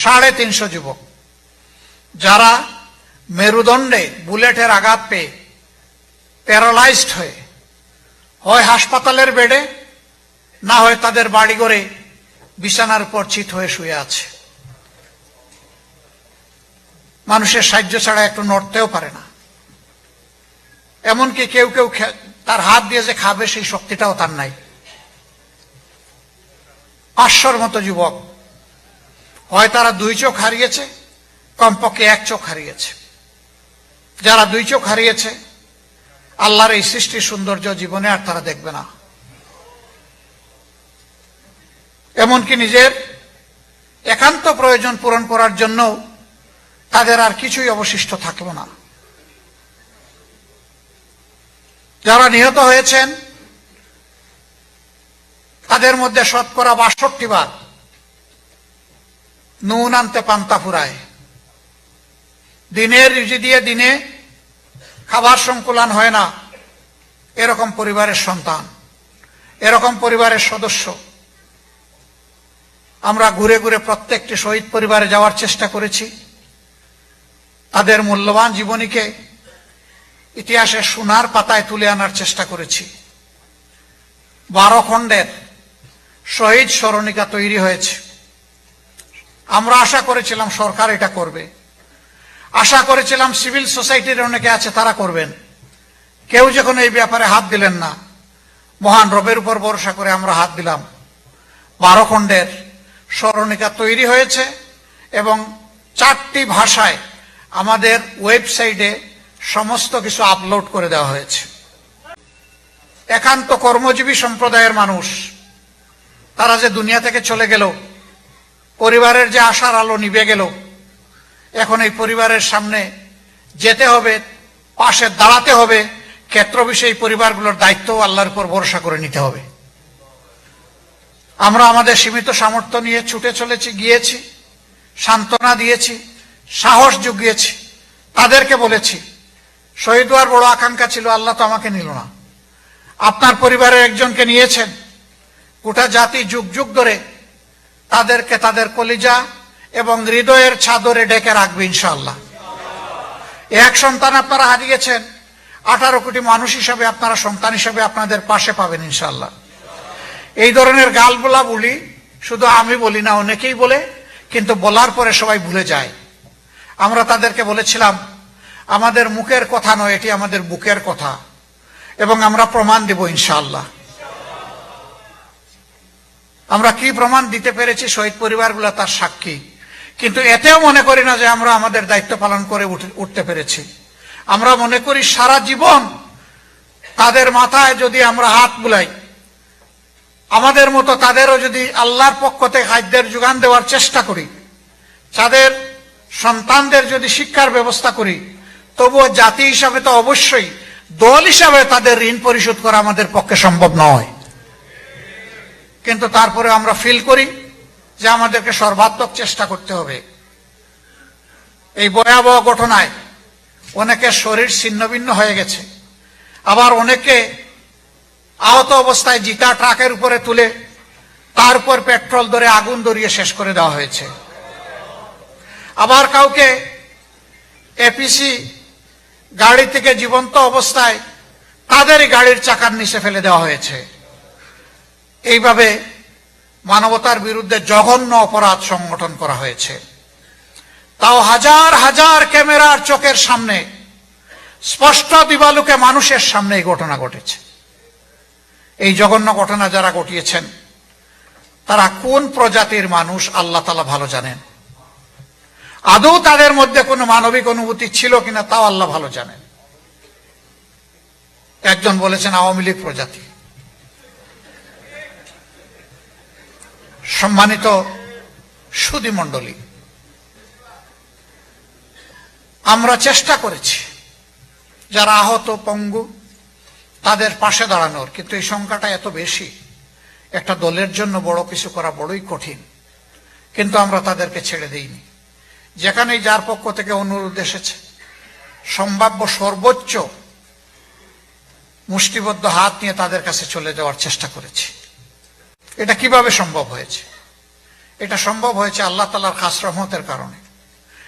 সাড়ে তিনশো যুবক। যারা মেরুদণ্ডে বুলেটের আঘাত পেয়ে প্যারালাইজড হয়ে হয় হাসপাতালের বেডে, না হয় তাদের বাড়িঘরে বিছানার উপর চিত হয়ে শুয়ে আছে। মানুষের সাহায্য ছাড়া একটু নড়তেও পারে না। এমনকি কেউ কেউ তার হাত দিয়ে যে খাবে সেই শক্তিটাও তার নাই। পাঁচশোর মতো যুবক হয় তারা দুই চোখ হারিয়েছে, কমপক্ষে এক চোখ হারিয়েছে। যারা দুই চোখ হারিয়েছে, আল্লাহর এই সৃষ্টির সৌন্দর্য জীবনে আর তারা দেখবে না। এমনকি নিজের একান্ত প্রয়োজন পূরণ করার জন্য তাদের আর কিছুই অবশিষ্ট থাকল না। যারা নিহত হয়েছেন, তাদের মধ্যে শতকরা বাষট্টি বার নুন আনতে পান্তা ফুরায়। দিনের রুজি দিয়ে দিনে খাবার সংকুলান হয় না। এরকম পরিবারের সন্তান, এরকম পরিবারের সদস্য। আমরা ঘুরে ঘুরে প্রত্যেকটি শহীদ পরিবারে যাওয়ার চেষ্টা করেছি। তাদের মূল্যবান জীবনীকে ইতিহাসের সোনার পাতায় তুলে আনার চেষ্টা করেছি। বারো খণ্ডের শহীদ স্মরণিকা তৈরি হয়েছে। আমরা আশা করেছিলাম সরকার এটা করবে। আশা করেছিলাম সিভিল সোসাইটির অনেকে আছে, তারা করবেন। কেউ যখন এই ব্যাপারে হাত দিলেন না, মহান রবের উপর ভরসা করে আমরা হাত দিলাম। বারো খণ্ডের স্মরণিকা তৈরি হয়েছে এবং চারটি ভাষায় আমাদের ওয়েবসাইটে সমস্ত কিছু আপলোড করে দেওয়া হয়েছে। একান্ত কর্মজীবী সম্প্রদায়ের মানুষ, তারা যে দুনিয়া থেকে চলে গেল পরিবারের যে আশার আলো নিভে গেল, এখন এই পরিবারের সামনে যেতে হবে, পাশে দাঁড়াতে হবে, ক্ষেত্র বিষয়ী পরিবারগুলোর দায়িত্ব আল্লাহর উপর ভরসা করে নিতে হবে। আমরা আমাদের সীমিত সামর্থ্য নিয়ে ছুটে চলেছি, গিয়েছি, সান্ত্বনা দিয়েছি, সাহস জুগিয়েছি, তাদেরকে বলেছি, শহীদ হওয়ার বড় আকাঙ্ক্ষা ছিল, আল্লাহ তো আমাকে নিল না। আপনার পরিবারের একজনকে নিয়েছেন, গোটা জাতি যুগ যুগ ধরে তাদেরকে তাদের কলিজা এবং হৃদয়ের ছাদরে ডেকে রাখবে ইনশাল্লাহ এক সন্তান আপনারা হারিয়েছেন, আঠারো কোটি মানুষ হিসাবে আপনারা সন্তান হিসাবে আপনাদের পাশে পাবেন ইনশাল্লাহ এই ধরনের গালবোলা বলি শুধু আমি বলি না, অনেকেই বলে, কিন্তু বলার পরে সবাই ভুলে যায়। আমরা তাদেরকে বলেছিলাম, আমাদের মুখের কথা নয়, এটি আমাদের বুকের কথা এবং আমরা প্রমাণ দেব ইনশাআল্লাহ। আমরা কি প্রমাণ দিতে পেরেছি? শহীদ পরিবারগুলো তার সাক্ষী। কিন্তু এতেও মনে করি না যে আমরা আমাদের দায়িত্ব পালন করে উঠে- উঠতে পেরেছি। আমরা মনে করি সারা জীবন তাদের মাথায় যদি আমরা হাত বুলাই, আমাদের মতো তাদেরও যদি আল্লাহর পক্ষ থেকে খাদ্যের যোগান দেওয়ার চেষ্টা করি, তাদের সন্তানদের যদি শিক্ষার ব্যবস্থা করি, তবুও জাতি হিসাবে তো অবশ্যই, দল হিসাবে তাদের ঋণ পরিশোধ করা আমাদের পক্ষে সম্ভব নয়। কিন্তু তারপরে আমরা ফিল করি যে আমাদেরকে সর্বাত্মক চেষ্টা করতে হবে। এই ভয়াবহ ঘটনায় অনেকের শরীর ছিন্নভিন্ন হয়ে গেছে। আবার অনেকে আহত অবস্থায় জিতা ট্রাকের উপরে তুলে তার উপর পেট্রোল ধরে আগুন ধরিয়ে শেষ করে দেওয়া হয়েছে। আবার কাউকে এপিসি গাড়ি থেকে জীবন্ত অবস্থায় তাদেরই গাড়ির চাকার নিচে ফেলে দেওয়া হয়েছে। এইভাবে মানবতার বিরুদ্ধে জঘন্য অপরাধ সংগঠন করা হয়েছে। তাও হাজার হাজার ক্যামেরার চোখের সামনে, স্পষ্ট দিবালুকে মানুষের সামনে এই ঘটনা ঘটেছে। এই জঘন্য ঘটনা যারা ঘটিয়েছেন, তারা কোন প্রজাতির মানুষ আল্লাহ তালা ভালো জানেন? আদৌ তাদের মধ্যে কোনো মানবিক অনুভূতি ছিল কিনা তাও আল্লাহ ভালো জানেন। একজন বলেছেন আওয়ামী লীগ প্রজাতি। সম্মানিত সুদী মণ্ডলী, আমরা চেষ্টা করেছি, যারা আহত পঙ্গু, তাদের পাশে দাঁড়ানোর, কিন্তু এই সংখ্যাটা এত বেশি, একটা দলের জন্য বড় কিছু করা বড়ই কঠিন, কিন্তু আমরা তাদেরকে ছেড়ে দিইনি। যেখানেই যার পক্ষ থেকে অনুরোধ এসেছে, সম্ভাব্য সর্বোচ্চ মুষ্টিবদ্ধ হাত নিয়ে তাদের কাছে চলে যাওয়ার চেষ্টা করেছি। এটা কীভাবে সম্ভব হয়েছে? এটা সম্ভব হয়েছে আল্লাহ তালার খাস রহমতের কারণে।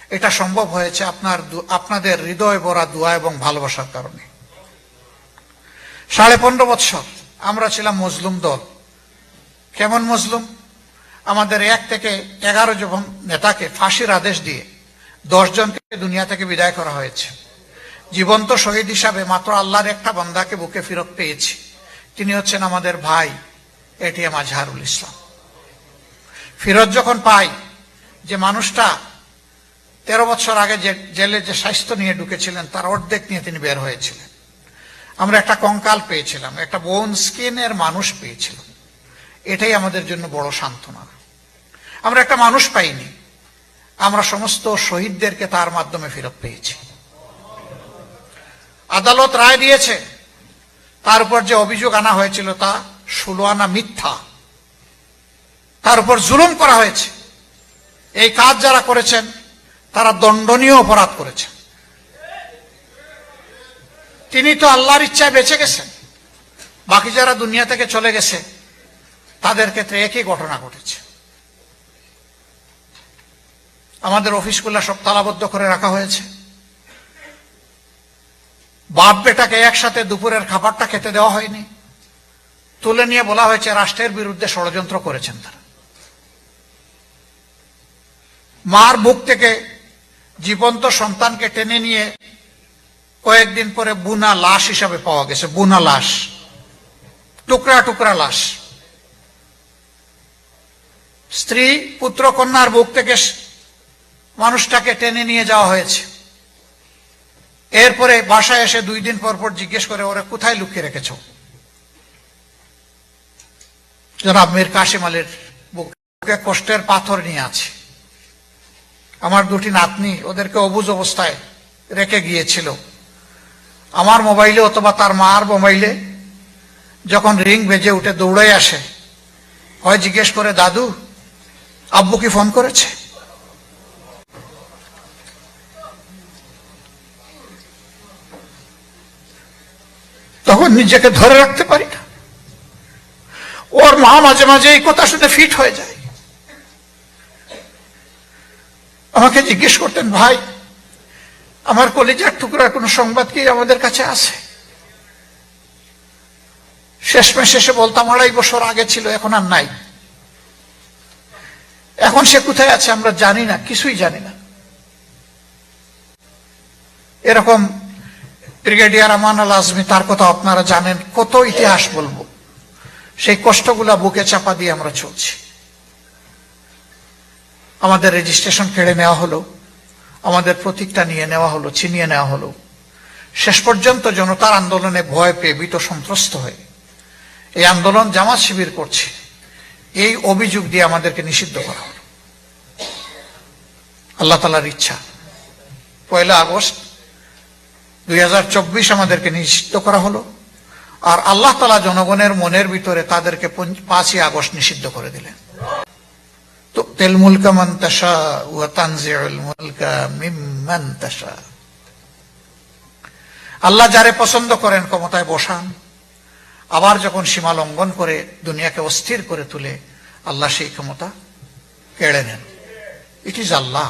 এটা সম্ভব হয়েছে আপনার আপনাদের হৃদয় ভরা দোয়া এবং ভালোবাসার কারণে। সাড়ে পনেরো বৎসর আমরা ছিলাম মজলুম দল। কেমন মজলুম? আমাদের এক থেকে এগারো জন নেতাকে ফাঁসির আদেশ দিয়ে দশ জনকে দুনিয়া থেকে বিদায় করা হয়েছে। জীবন্ত শহীদ হিসাবে মাত্র আল্লাহর একটা বন্দাকে বুকে ফিরত পেয়েছি। তিনি হচ্ছেন আমাদের ভাই এটিএম আজহারুল ইসলাম। ফিরত যখন পাই, যে মানুষটা তেরো বছর আগে যে জেলে যে স্বাস্থ্য নিয়ে ঢুকেছিলেন, তার অর্ধেক নিয়ে তিনি বের হয়েছিলেন। আমরা একটা কঙ্কাল পেয়েছিলাম, একটা বোন স্কিনের মানুষ পেয়েছিলাম। এটাই আমাদের জন্য বড় সান্ত্বনা। আমরা একটা মানুষ পাইনি, আমরা সমস্ত শহীদদেরকে তার মাধ্যমে ফেরত পেয়েছি। আদালত রায় দিয়েছে, তার উপর যে অভিযোগ আনা হয়েছিল তা ষোলো আনা মিথ্যা। তার উপর জুলুম করা হয়েছে। এই কাজ যারা করেছেন, তারা দণ্ডনীয় অপরাধ করেছেন। তিনি তো আল্লাহর ইচ্ছায় বেঁচে গেছেন। বাকি যারা দুনিয়া থেকে চলে গেছে, তাদের ক্ষেত্রে একই ঘটনা ঘটেছে। আমাদের অফিসগুলো সব তালাবদ্ধ করে রাখা হয়েছে। বাপ বেটাকে একসাথে দুপুরের খাবারটা খেতে দেওয়া হয়নি। তুলে নিয়ে বলা হয়েছে, রাষ্ট্রের বিরুদ্ধে ষড়যন্ত্র করেছেন তারা। মার বুক থেকে জীবন্ত সন্তানকে টেনে নিয়ে কয়েকদিন পরে বুনা লাশ হিসাবে পাওয়া গেছে, বুনা লাশ, টুকরা টুকরা লাশ। স্ত্রী, পুত্র, কন্যার বুক থেকে মানুষটাকে টেনে নিয়ে যাওয়া হয়েছে। এরপরে বাসায় এসে দুই দিন পর পর জিজ্ঞেস করে, ওরা, কোথায় লুকিয়ে রেখেছ? জনাব মীর কাশিম আলীর বুকে কষ্টের পাথর নিয়ে আছে। আমার দুটি নাতনি ওদেরকে অবুজ অবস্থায় রেখে গিয়েছিল। আমার মোবাইলে অথবা তার মার মোবাইলে যখন রিং বেজে উঠে দৌড়ে আসে, হয় জিজ্ঞেস করে, দাদু, আব্বু কি ফোন করেছে? তখন নিজেকে ধরে রাখতে পারি না। ওর মা মাঝে মাঝে এই কথা শুনে ফিট হয়ে যায়। আমাকে জিজ্ঞেস করতেন, ভাই, আমার কলিজার টুকরার কোনো সংবাদ কি আমাদের কাছে আছে? শেষমেশ শেষে বলতাম আড়াই বছর আগে ছিল, এখন আর নাই। এখন সে কোথায় আছে আমরা জানি না, কিছুই জানি না। এরকম ব্রিগেডিয়ার আমান আল আজমি, তার কথা আপনারা জানেন, কত ইতিহাস বলব। সেই কষ্টগুলা বুকে চাপা দিয়ে আমরা চলছি। আমাদের রেজিস্ট্রেশন কেড়ে নেওয়া হলো, আমাদের প্রতীকটা নিয়ে নেওয়া হলো, ছিনিয়ে নেওয়া হলো। শেষ পর্যন্ত জনতার আন্দোলনে ভয় পেয়ে বিত সন্ত্রস্ত হয়ে এই আন্দোলন জামাত শিবির করছে। এই অভিযোগ দিয়ে আমাদেরকে নিষিদ্ধ করা হলো। আল্লাহ তালার ইচ্ছা। পয়লা আগস্ট দুই হাজার চব্বিশ আমাদেরকে নিষিদ্ধ করা হলো। আর আল্লাহ তালা জনগণের মনের ভিতরে তাদেরকে পাঁচই আগস্ট নিষিদ্ধ করে দিলেন। আল্লাহ যারে পছন্দ করেন ক্ষমতায় বসান, আবার যখন সীমা লঙ্ঘন করে, দুনিয়াকে অস্থির করে তুলে, আল্লাহ সেই ক্ষমতা কেড়ে নেন। It is Allah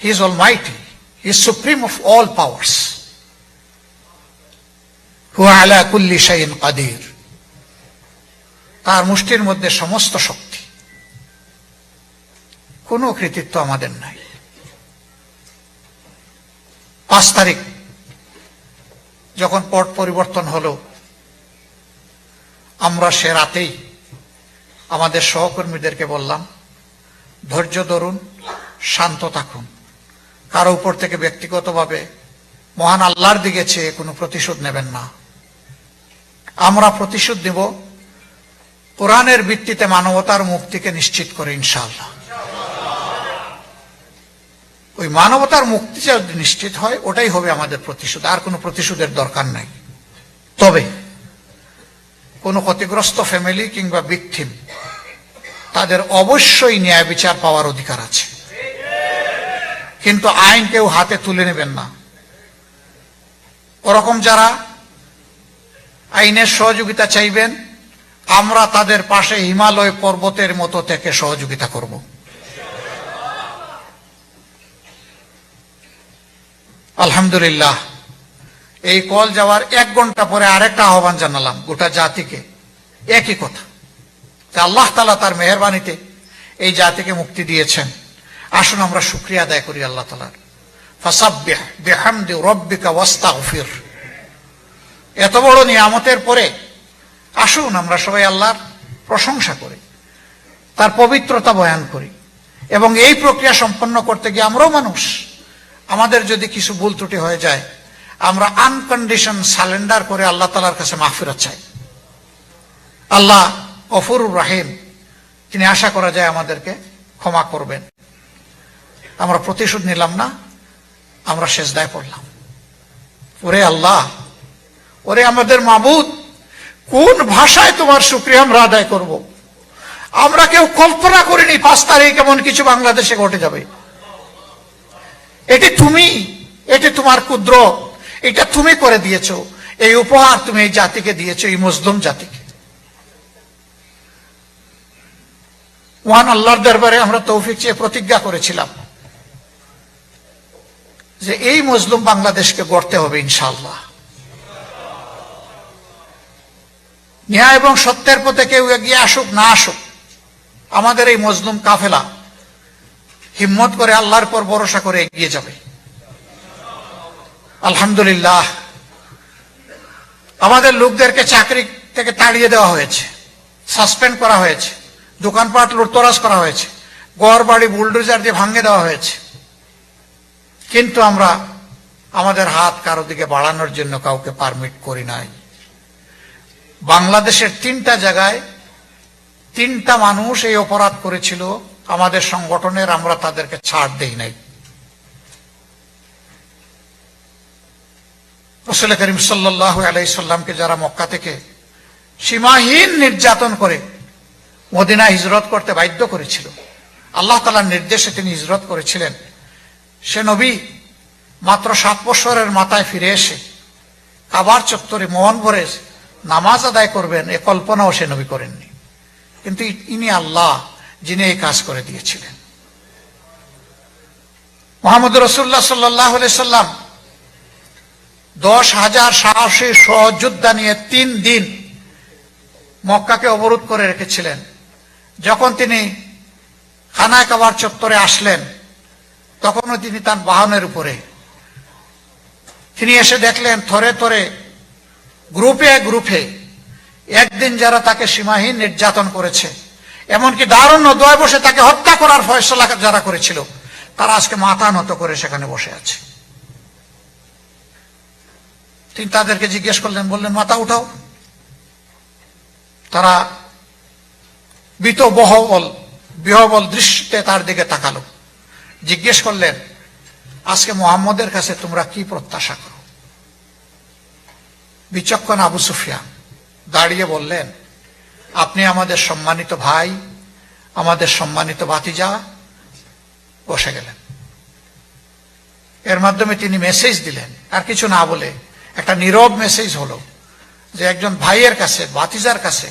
he is almighty he is supreme of all powers আলা কুল্লি শাইন কাদির। তার মুষ্টির মধ্যে সমস্ত শক্তি। কোনো কৃতিত্ব আমাদের নাই। পাঁচ তারিখ, যখন পট পরিবর্তন হলো, আমরা সে রাতেই আমাদের সহকর্মীদেরকে বললাম, ধৈর্য ধরুন, শান্ত থাকুন। কারও উপর থেকে ব্যক্তিগতভাবে মহান আল্লাহর দিকে চেয়ে কোনো প্রতিশোধ নেবেন না। আমরা প্রতিশোধ নিব। কোরআনের ভিত্তিতে মানবতার মুক্তিকে নিশ্চিত করে ইনশাল্লাহ ওই মানবতার মুক্তি যদি নিশ্চিত হয়, ওটাই হবে আমাদের প্রতিশোধ। আর কোনো প্রতিশোধের দরকার নাই। তবে কোনো ক্ষতিগ্রস্ত ফ্যামিলি কিংবা ভিকটিম, তাদের অবশ্যই ন্যায় বিচার পাওয়ার অধিকার আছে। কিন্তু আইন কেউ হাতে তুলে নেবেন না। ওরকম যারা আইনের সহযোগিতা চাইবেন, আমরা তাদের পাশে হিমালয় পর্বতের মতো থেকে সহযোগিতা করব। আলহামদুলিল্লাহ, এই কল যাওয়ার এক ঘণ্টা পরে আরেকটা আহ্বান জানালাম গোটা জাতিকে। একই কথা আল্লাহ তালা তার মেহরবানিতে এই জাতিকে মুক্তি দিয়েছেন। আসুন আমরা শুক্রিয়া আদায় করি আল্লাহ তালার ফাসাব্বিহ বিহামদি রব্বিকা ওয়াস্তাগফির। এত বড় নিয়ামতের পরে আসুন আমরা সবাই আল্লাহর প্রশংসা করি, তার পবিত্রতা বয়ান করি এবং এই প্রক্রিয়া সম্পন্ন করতে গিয়ে আমরাও মানুষ। আমাদের যদি কিছু ভুল ত্রুটি হয়ে যায়, আমরা আনকন্ডিশন সালেন্ডার করে আল্লাহ তালার কাছে মাহফিরত চাই। আল্লাহ অফুরুর রাহিম, তিনি আশা করা যায় আমাদেরকে ক্ষমা করবেন। আমরা প্রতিশোধ নিলাম না, আমরা শেষ দায় পড়লাম। ওরে আল্লাহ ওরে আমাদের মাবুদ কোন ভাষায় তোমার শুক্রিয়া আমরা আদায় করব। আমরা কেউ কল্পনা করিনি পাঁচ তারিখ এমন কিছু বাংলাদেশে ঘটে যাবে। এটি তুমি, এটি তোমার ক্ষুদ্র এটা তুমি করে দিয়েছ। এই উপহার তুমি এই জাতিকে দিয়েছ, এই মুসলিম জাতিকে। ওয়ান আল্লাহর দরবারে আমরা তৌফিক চেয়ে প্রতিজ্ঞা করেছিলাম যে এই মজলুম বাংলাদেশকে গড়তে হবে ইনশাল্লাহ ন্যায় এবং সত্যের পথে কেউ এগিয়ে আসুক, না আসুক, আমাদের এই মজলুম কাফেলা হিম্মত করে আল্লাহর পর ভরসা করে এগিয়ে যাবে। আলহামদুলিল্লাহ, আমাদের লোকদেরকে চাকরি থেকে তাড়িয়ে দেওয়া হয়েছে, সাসপেন্ড করা হয়েছে, দোকানপাট লুটতরাজ করা হয়েছে গড় বাড়ি বুলডোজার দিয়ে ভাঙে দেওয়া হয়েছে। কিন্তু আমরা আমাদের হাত কারও দিকে বাড়ানোর জন্য কাউকে পারমিট করি নাই। বাংলাদেশের তিনটা জায়গায় তিনটা মানুষ এই অপরাধ করেছিল, আমাদের সংগঠনের, আমরা তাদেরকে ছাড় দেই নাই। রসুল করিম সাল্লাহ আলাইসাল্লামকে যারা মক্কা থেকে সীমাহীন নির্যাতন করে মদিনা হিজরত করতে বাধ্য করেছিল, আল্লাহ তালার নির্দেশে তিনি হিজরত করেছিলেন, সে নবী মাত্র সাত বছরের মাথায় ফিরে এসে কাবার চত্বরে মোহন ভরে নামাজ আদায় করবেন, এ কল্পনাও সে নবী করেননি। কিন্তু ইনি আল্লাহ, যিনি এই কাজ করে দিয়েছিলেন। মোহাম্মদ রসুল্লাহ সাল্লাহ সাল্লাম দশ হাজার সাহসী সহযোদ্ধা নিয়ে তিন দিন মক্কাকে অবরোধ করে রেখেছিলেন। যখন তিনি খানায় কাবার চত্বরে আসলেন, তখনও তিনি তার বাহনের উপরে। তিনি এসে দেখলেন, থরে থরে গ্রুপে গ্রুপে, একদিন যারা তাকে সীমাহীন নির্যাতন করেছে, এমনকি দারুণ দয় বসে তাকে হত্যা করার ফয়সলা যারা করেছিল, তারা আজকে মাথা নত করে সেখানে বসে আছে। তিনি তাদেরকে জিজ্ঞেস করলেন, বললেন, মাথা উঠাও। তারা বিত বহবল, বিহবল দৃষ্টিতে তার দিকে তাকালো। জিজ্ঞেস করলেন, আজকে মোহাম্মদের কাছে তোমরা কি প্রত্যাশা করো? বিচক্ষণ আবু সুফিয়া দাঁড়িয়ে বললেন, আপনি আমাদের সম্মানিত ভাই, আমাদের সম্মানিত ভাতিজা। বসে গেলেন। এর মাধ্যমে তিনি মেসেজ দিলেন। আর কিছু না বলে একটা নীরব মেসেজ হলো যে একজন ভাইয়ের কাছে, ভাতিজার কাছে,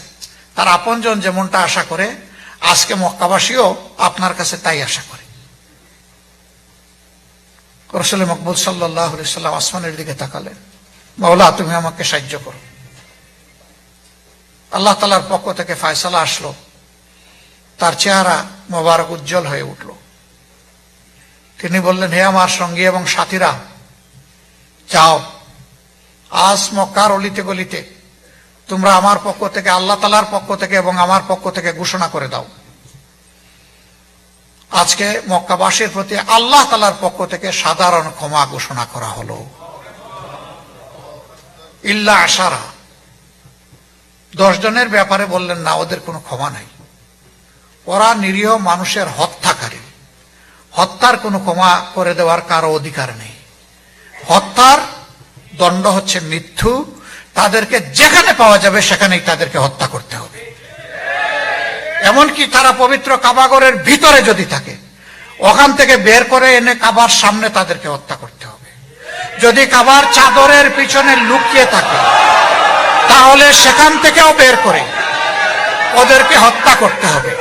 তার আপনজন যেমনটা আশা করে, আজকে মক্কাবাসীও আপনার কাছে তাই আশা করে। রসুল মকবুল সাল্লাহ সাল্লাম আসমানের দিকে তাকালেন। মাওলা, তুমি আমাকে সাহায্য করো। আল্লাহ তালার পক্ষ থেকে ফায়সালা আসলো। তার চেহারা মোবারক উজ্জ্বল হয়ে উঠল। তিনি বললেন, হে আমার সঙ্গী এবং সাথীরা, যাও। আজ মক্কার অলিতে গলিতে তোমরা আমার পক্ষ থেকে, আল্লাহ তালার পক্ষ থেকে এবং আমার পক্ষ থেকে ঘোষণা করে দাও। আজকে মক্কাবাসীর প্রতি আল্লাহ তালার পক্ষ থেকে সাধারণ ক্ষমা ঘোষণা করা হলো। ইল্লা আশারা। জনের ব্যাপারে বললেন, না, ওদের কোনো ক্ষমা নাই। ওরা নিরীহ মানুষের হত্যাকারী। হত্যার কোনো ক্ষমা করে দেওয়ার কারও অধিকার নেই। হত্যার দণ্ড হচ্ছে মৃত্যু। তাদেরকে যেখানে পাওয়া যাবে, সেখানেই তাদেরকে হত্যা করতে হবে। এমনকি তারা পবিত্র কাবাগরের ভিতরে যদি থাকে, ওখান থেকে বের করে এনে কাবার সামনে তাদেরকে হত্যা করতে হবে। যদি কাবার চাদরের পিছনে লুকিয়ে থাকে, তাহলে সেখান থেকেও বের করে ওদেরকে হত্যা করতে হবে।